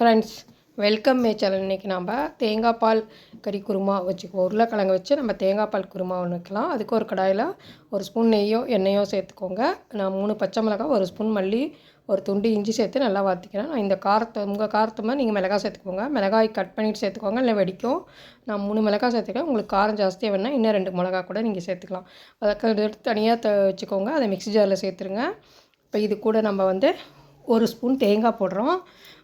Friends welcome மே channel இன்றைக்கி நம்ம தேங்காய் பால் கறி குருமா வச்சுக்குவோம் உருளைக்கிழங்கு வச்சு நம்ம தேங்காய் பால் குருமா ஒன்று வைக்கலாம். அதுக்கு ஒரு கடாயில் ஒரு ஸ்பூன் நெய்யோ எண்ணெயோ சேர்த்துக்கோங்க. நான் மூணு பச்சை மிளகாய் ஒரு ஸ்பூன் மல்லி ஒரு துண்டு இஞ்சி சேர்த்து நல்லா வதக்கிக்கிறேன். நான் இந்த காரத்தை உங்கள் காரத்துமே நீங்கள் மிளகாய் சேர்த்துக்கோங்க. மிளகாய் கட் பண்ணிட்டு சேர்த்துக்கோங்க இல்லை வெடிக்கும். நான் மூணு மிளகாய் சேர்த்துக்கிறேன். உங்களுக்கு காரம் ஜாஸ்தியாக வேணால் இன்னும் ரெண்டு மிளகாய் கூட நீங்கள் சேர்த்துக்கலாம். அதை எடுத்து தனியாக த வச்சுக்கோங்க. அதை மிக்ஸி ஜாரில் சேர்த்துருங்க. இப்போ இது கூட நம்ம வந்து ஒரு ஸ்பூன் தேங்காய் போடுறோம்.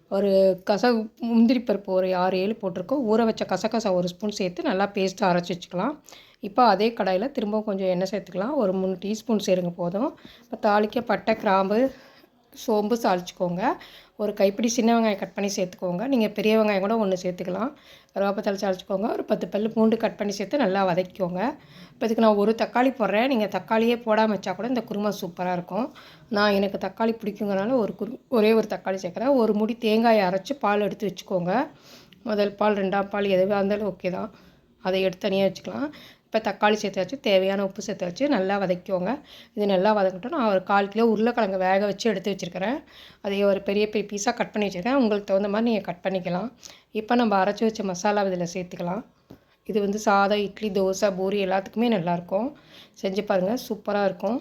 ஒரு கச முந்திரி பருப்பு ஒரு ஆறு ஏழு போட்டிருக்கோம். ஊற வச்ச கசகசா ஒரு ஸ்பூன் சேர்த்து நல்லா பேஸ்ட்டாக அரைச்சி வச்சுக்கலாம். இப்போ அதே கடாயில் திரும்பவும் கொஞ்சம் எண்ணெய் சேர்த்துக்கலாம். ஒரு மூணு டீஸ்பூன் சேருங்க போதும். இப்போ தாளிக்க பட்டை கிராம்பு சோம்பு சாளிச்சிக்கோங்க. ஒரு கைப்பிடி சின்ன வெங்காயம் கட் பண்ணி சேர்த்துக்கோங்க. நீங்கள் பெரிய வெங்காயம் கூட ஒன்று சேர்த்துக்கலாம். கருவேப்பத்தலை சாளிச்சிக்கோங்க. ஒரு பத்து பல் பூண்டு கட் பண்ணி சேர்த்து நல்லா வதக்கிக்கோங்க. இப்போ இதுக்கு நான் ஒரு தக்காளி போடுறேன். நீங்கள் தக்காளியே போடாமல் வச்சா கூட இந்த குருமா சூப்பராக இருக்கும். நான் எனக்கு தக்காளி பிடிக்குங்கனால ஒரு குரு ஒரே ஒரு தக்காளி சேர்க்குறேன். ஒரு முடி தேங்காயை அரைச்சி பால் எடுத்து வச்சுக்கோங்க. முதல் பால் ரெண்டாம் பால் எதுவாக இருந்தாலும் ஓகே தான். அதை எடுத்து தனியாக வச்சுக்கலாம். இப்போ தக்காளி சேர்த்து வச்சு தேவையான உப்பு சேர்த்து வச்சு நல்லா வதக்கிக்கோங்க. இது நல்லா வதக்கட்டும் நான் ஒரு கால் கிலோ உருளைக்கிழங்கு வேக வச்சு எடுத்து வச்சுருக்கிறேன். அதை ஒரு பெரிய பெரிய பீஸாக கட் பண்ணி வச்சுருக்கேன் உங்களுக்கு தகுந்த மாதிரி நீங்கள் கட் பண்ணிக்கலாம். இப்போ நம்ம அரைச்சி வச்ச மசாலா இதில் சேர்த்துக்கலாம். இது வந்து சாதம் இட்லி தோசை பூரி எல்லாத்துக்குமே நல்லாயிருக்கும் செஞ்சு பாருங்கள் சூப்பராக இருக்கும்.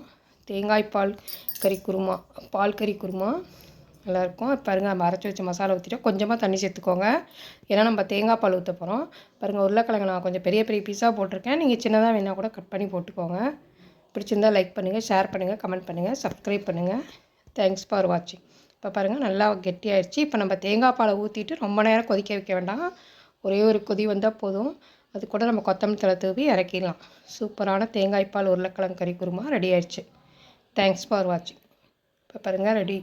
தேங்காய் பால் கறி குருமா பால் கறி குருமா. நல்லாயிருக்கும் பாருங்கள் நம்ம அரைச்சி வச்ச மசாலா ஊற்றிட்டு கொஞ்சமாக தண்ணி சேர்த்துக்கோங்க. ஏன்னா நம்ம தேங்காய் பால் ஊற்ற போகிறோம் பாருங்கள் உருளைக்கிழங்கு நான் கொஞ்சம் பெரிய பெரிய பீஸாக போட்டிருக்கேன். நீங்கள் சின்னதாக வேணால் கூட கட் பண்ணி போட்டுக்கோங்க. பிடிச்சிருந்தால் லைக் பண்ணுங்கள் ஷேர் பண்ணுங்கள் கமெண்ட் பண்ணுங்கள் சப்ஸ்கிரைப் பண்ணுங்கள் தேங்க்ஸ் ஃபார் வாட்சிங் இப்போ பாருங்கள் நல்லா கெட்டியாயிடுச்சு. இப்போ நம்ம தேங்காய் பாலை ஊற்றிட்டு ரொம்ப நேரம் கொதிக்க வைக்க வேண்டாம். ஒரே ஒரு கொதி வந்தால் போதும். அது கூட நம்ம கொத்தமல்லி தலை தூவி இறக்கிடலாம். சூப்பரான தேங்காய் பால் உருளைக்கிழங்கு கறி குருமா ரெடி ஆயிடுச்சு. தேங்க்ஸ் ஃபார் வாட்சிங் இப்போ பாருங்கள் ரெடி